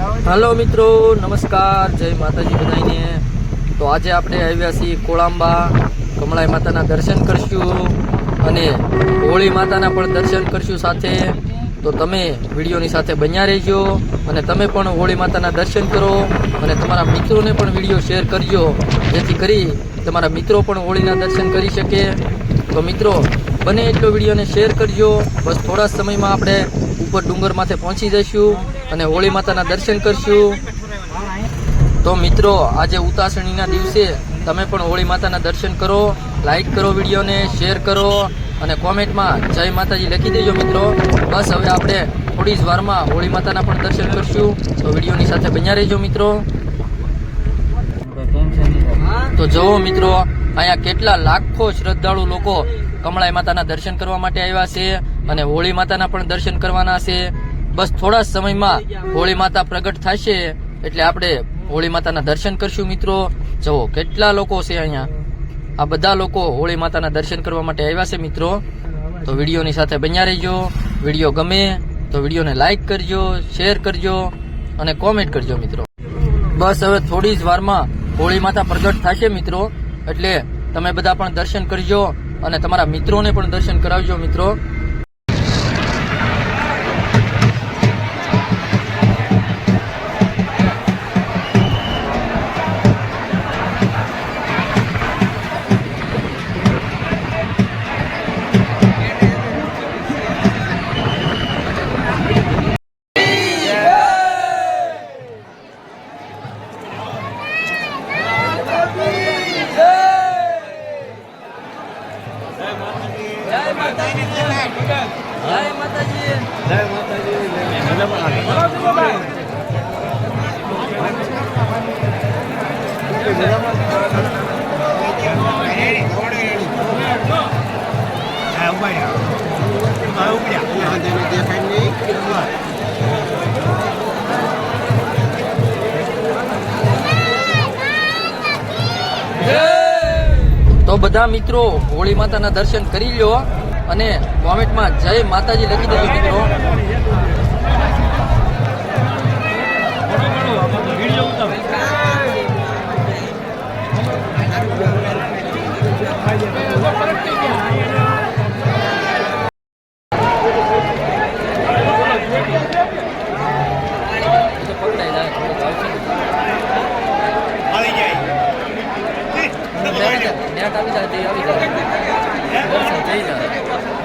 હાલો મિત્રો, નમસ્કાર, જય માતાજી બધાને. તો આજે આપણે આવ્યા છીએ કોળાંબા કમળાઈ માતાના દર્શન કરશું અને હોળી માતાના પણ દર્શન કરશું સાથે. તો તમે વિડીયોની સાથે બન્યા રહેજો અને તમે પણ હોળી માતાના દર્શન કરો અને તમારા મિત્રોને પણ વીડિયો શેર કરજો, જેથી કરી તમારા મિત્રો પણ હોળીના દર્શન કરી શકે. તો મિત્રો, બને એટલો વિડીયોને શેર કરજો. બસ થોડા સમયમાં આપણે ઉપર ડુંગર માથે પહોંચી જઈશું. અને હોળી માતાના દર્શન કરશું. તો મિત્રો, આજે ઉતાસણીના દિવસે તમે પણ હોળી માતાના દર્શન કરો લાઈક કરો વિડીયોને શેર કરો અને કોમેન્ટમાં જય માતાજી લખી દેજો મિત્રો. બસ હવે આપણે થોડી જ વારમાં હોળી માતાના પણ દર્શન કરશું. તો વિડીયોની સાથે બન્યા રહેજો મિત્રો. તો જુઓ મિત્રો, અહીંયા કેટલા લાખો શ્રદ્ધાળુ લોકો કમળાઈ માતાના દર્શન કરવા માટે આવ્યા છે અને હોળી માતાના પણ દર્શન કરવાના છે. બસ થોડા સમયમાં હોળી માતા પ્રગટ થશે એટલે આપણે હોળી માતાના દર્શન કરશું મિત્રો. જુઓ, કેટલા લોકો છે અહીંયા? આ બધા લોકો હોળી માતાના દર્શન કરવા માટે આવ્યા છે મિત્રો. તો વિડીયોની સાથે બન્યા રહેજો. વીડિયો ગમે તો વિડીયોને લાઈક કરજો, શેર કરજો અને કોમેન્ટ કરજો મિત્રો. બસ હવે થોડી જ વારમાં હોળી માતા પ્રગટ થશે મિત્રો. એટલે તમે બધા પણ દર્શન કરજો અને તમારા મિત્રોને પણ દર્શન કરાવજો મિત્રો. તો બધા મિત્રો હોળી માતાના દર્શન કરી લ્યો. અને કોમેન્ટમાં જય માતાજી લખી દેજો મિત્રો. પકડાઈ જાય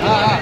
હા હા.